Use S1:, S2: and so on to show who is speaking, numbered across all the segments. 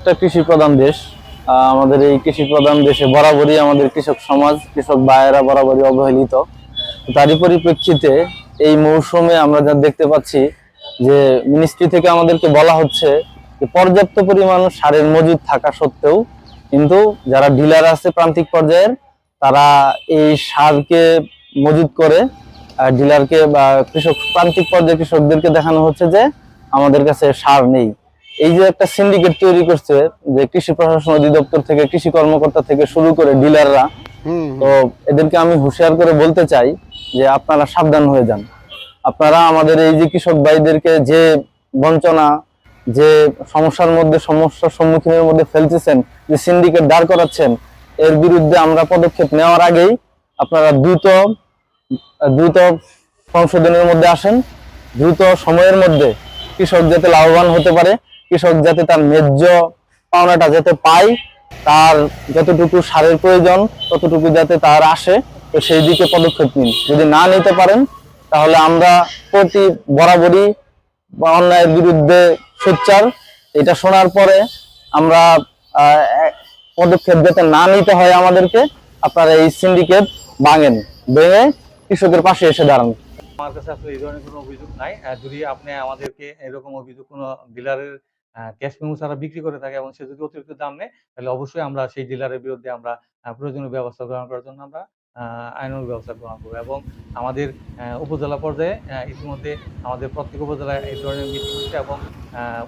S1: একটা কৃষি প্রধান দেশ আমাদের এই কৃষি প্রধান দেশে বরাবরই আমাদের কৃষক সমাজ, কৃষক ভাইয়েরা বরাবরই অবহেলিত। তারই পরিপ্রেক্ষিতে এই মৌসুমে আমরা যা দেখতে পাচ্ছি যে মিনিস্ট্রি থেকে আমাদেরকে বলা হচ্ছে যে পর্যাপ্ত পরিমাণ সারের মজুদ থাকা সত্ত্বেও কিন্তু যারা ডিলার আছে প্রান্তিক পর্যায়ের, তারা এই সারকে মজুদ করে ডিলারকে বা কৃষক, প্রান্তিক পর্যায়ে কৃষকদেরকে দেখানো হচ্ছে যে আমাদের কাছে সার নেই। এই যে একটা সিন্ডিকেট তৈরি করছে যে কৃষি প্রশাসন অধিদপ্তর থেকে কৃষি কর্মকর্তা থেকে শুরু করে ডিলাররা তো এদেরকে আমি হুঁশিয়ার করে বলতে চাই যে আপনারা সাবধান হয়ে যান। আপনারা আমাদের এই যে কৃষক ভাইদেরকে যে বঞ্চনা যে সমস্যার মধ্যে সমস্যার সম্মুখীনের মধ্যে ফেলতেছেন যে সিন্ডিকেট দাঁড় করাচ্ছেন এর বিরুদ্ধে আমরা পদক্ষেপ নেওয়ার আগেই আপনারা দ্রুত দ্রুত সংশোধনের মধ্যে আসেন। দ্রুত সময়ের মধ্যে কৃষক যাতে লাভবান হতে পারে। কৃষক যাতে তার ন্যায্য পাওনাটা যাতে পায়, তার যতটুকু সারের প্রয়োজন, ততটুকু যাতে তার আসে, তো সেই দিকে পদক্ষেপ নিন। যদি না নিতে পারেন, তাহলে আমরা প্রতি বরাবরই অন্যায়ের বিরুদ্ধে সোচ্চার। এটা শোনার পরে আমরা পদক্ষেপ যাতে না নিতে হয় আমাদেরকে, আপনারা এই সিন্ডিকেট ভাঙেন, ভেঙে কৃষকের পাশে এসে দাঁড়ান।
S2: আমার কাছে আসলে এই ধরনের কোনো অভিযোগ নাই। যদি আপনি আমাদেরকে এরকম অভিযোগ কোনো ডিলারের ক্যাশ মেমো ছাড়া বিক্রি করে থাকে এবং সে যদি অতিরিক্ত দাম নেয়, তাহলে অবশ্যই আমরা সেই ডিলারের বিরুদ্ধে আমরা প্রয়োজনীয় ব্যবস্থা গ্রহণ করার জন্য আমরা আইনানুগ ব্যবস্থা গ্রহণ করব এবং আমাদের উপজেলা পর্যায়ে ইতিমধ্যে আমাদের প্রত্যেক উপজেলায় এই ধরনের মিটিং হচ্ছে এবং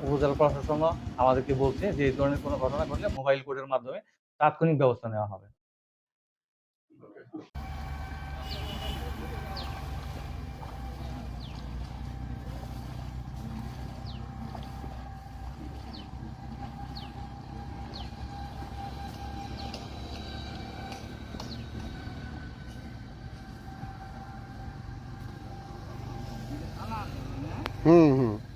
S2: উপজেলা প্রশাসনও আমাদেরকে বলছে যে এই ধরনের কোনো ঘটনা ঘটলে মোবাইল কোডের মাধ্যমে তাৎক্ষণিক ব্যবস্থা নেওয়া হবে। Mm-hmm.